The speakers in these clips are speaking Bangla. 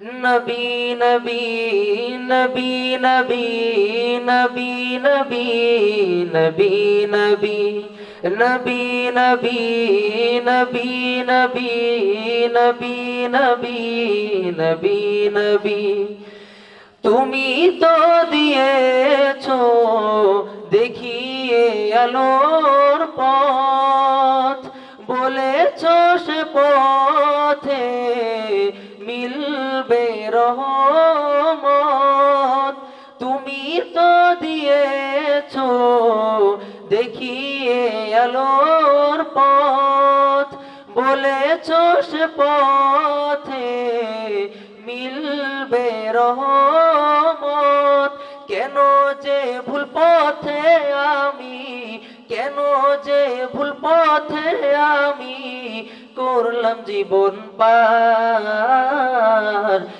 নবী নবী নবী নবী নবী নবী নবী নবী নবী নবী নবী নবী নবী নবী নবী নবী তুমি তো দিয়েছ দেখিয়ে আলোর পথ দেখিয়ে আলোর পথ, বলেছ সে পথে মিলবে রহমত। কেন যে ভুল পথে আমি, কেন যে ভুল পথে আমি করলাম জীবন পার।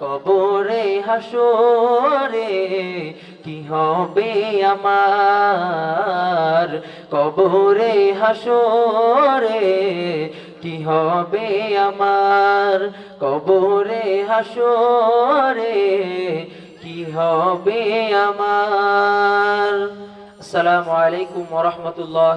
কবরে হাসরে, কি হবে আমার? কবরে হাসরে, কি হবে আমার? কবরে হাসরে, কি হবে আমার? আসসালামু আলাইকুম ওয়া রাহমাতুল্লাহ